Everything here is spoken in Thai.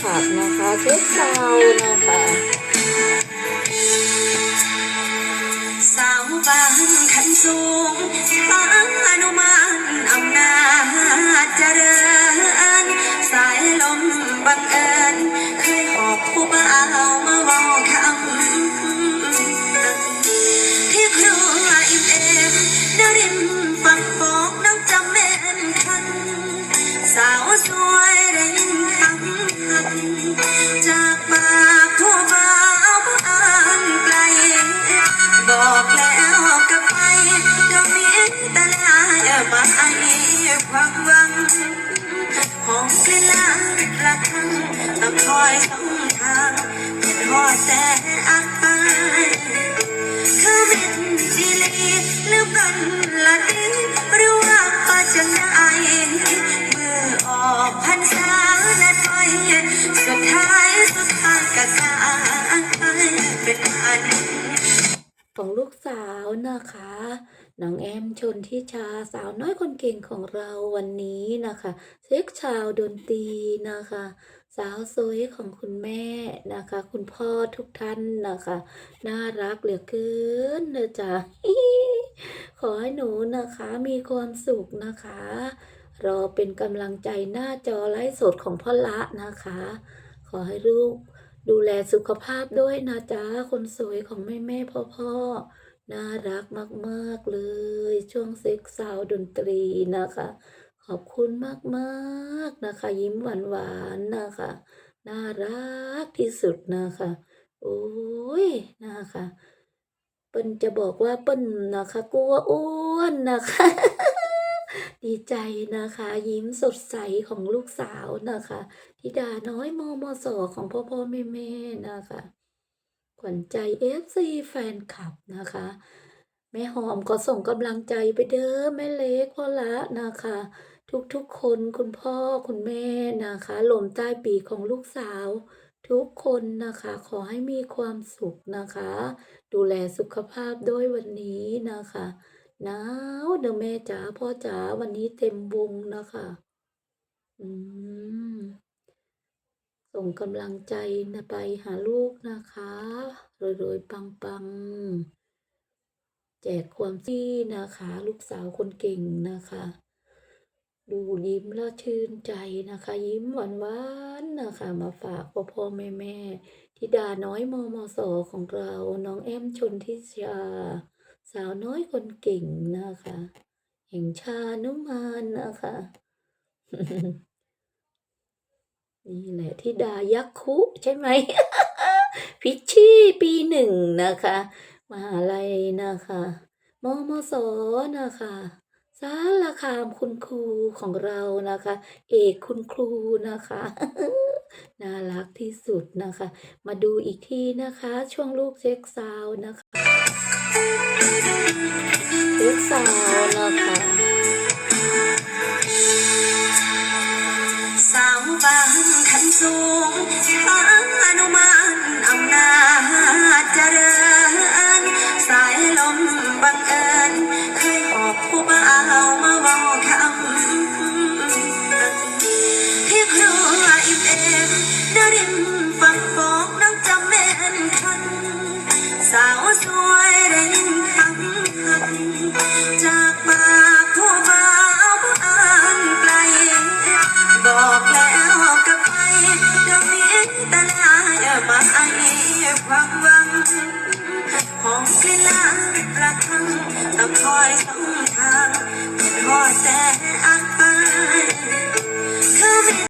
คลับนะคะเช็คซาวน์นะคะสาวบ้านขันสูง ของลูกสาวนะคะ น้องแอมชนทิชาสาวน้อยคนเก่งของเราวันนี้นะคะเซ็กชาวดนตรีนะคะ สาวสวยของคุณแม่นะคะ คุณพ่อทุกท่านนะคะ น่ารักเหลือเกินนะจ๊ะขอให้หนูนะคะมีความสุขนะคะ รอเป็นกำลังใจหน้าจอไลฟ์สดของพ่อละนะคะ ขอให้ลูก ดูแลสุขภาพด้วยนะจ๊ะ คนสวยของแม่แม่พ่อพ่อน่ารักมาก ๆ เลย ช่วงเซ็กซาวดนตรีนะคะ ขอบคุณมาก ๆ นะคะ ยิ้มหวาน ๆ นะคะ น่ารักที่สุดนะคะ โอ้ยนะคะเปิ้นจะบอกว่าเปิ้นนะคะกลัวอ้วนนะคะ ดีใจนะคะ ยิ้มสดใสของลูกสาวนะคะธิดาน้อยมอมอสอของพ่อพ่อแม่แม่นะคะขวัญใจเอฟซีแฟนคลับนะคะ แม่หอมก็ส่งกำลังใจไปเด้อแม่เล็กพ่อละนะคะ ทุกๆคนคุณพ่อคุณแม่นะคะหลมใต้ปีกของลูกสาว ทุกคนนะคะ ขอให้มีความสุขนะคะ ดูแลสุขภาพด้วยวันนี้นะคะ หนาวเด้อแม่จ๋าพ่อจ๋าวันนี้เต็มวงนะคะอืมส่งกำลังใจนะไปหาลูกนะคะรวยๆปังๆ แจกความที่นะคะ ลูกสาวคนเก่งนะคะ ดูยิ้มแล้วชื่นใจนะคะ ยิ้มหวานๆนะคะ มาฝากพ่อพ่อแม่แม่ธิดาน้อยมอมอสอของเราน้องแอมชนทิชา สาวน้อยคนเก่งนะคะแห่งชานุมานนะคะ นี่แหละทิดายักคุใช่ไหม พิชชี่ปีหนึ่งนะคะ มหาลัยนะคะมมสนะคะสารคามคุณครูของเรานะคะ เอกคุณครูนะคะ น่ารักที่สุดนะคะ มาดูอีกทีนะคะ ช่วงลูกเซ็กซาวนะคะ เซ็กซาวน์นะคะสาวบ้านขันสูงทางอนุมานอำนาจเจริญ สายลมบังเอิญเคยหอบผู้บ่าวมาเว่าคำที่ครัวอิ่มเอมดริมฝักบอกน้องจำแม่นคันสาว คอยสองทางคอยแต่อัน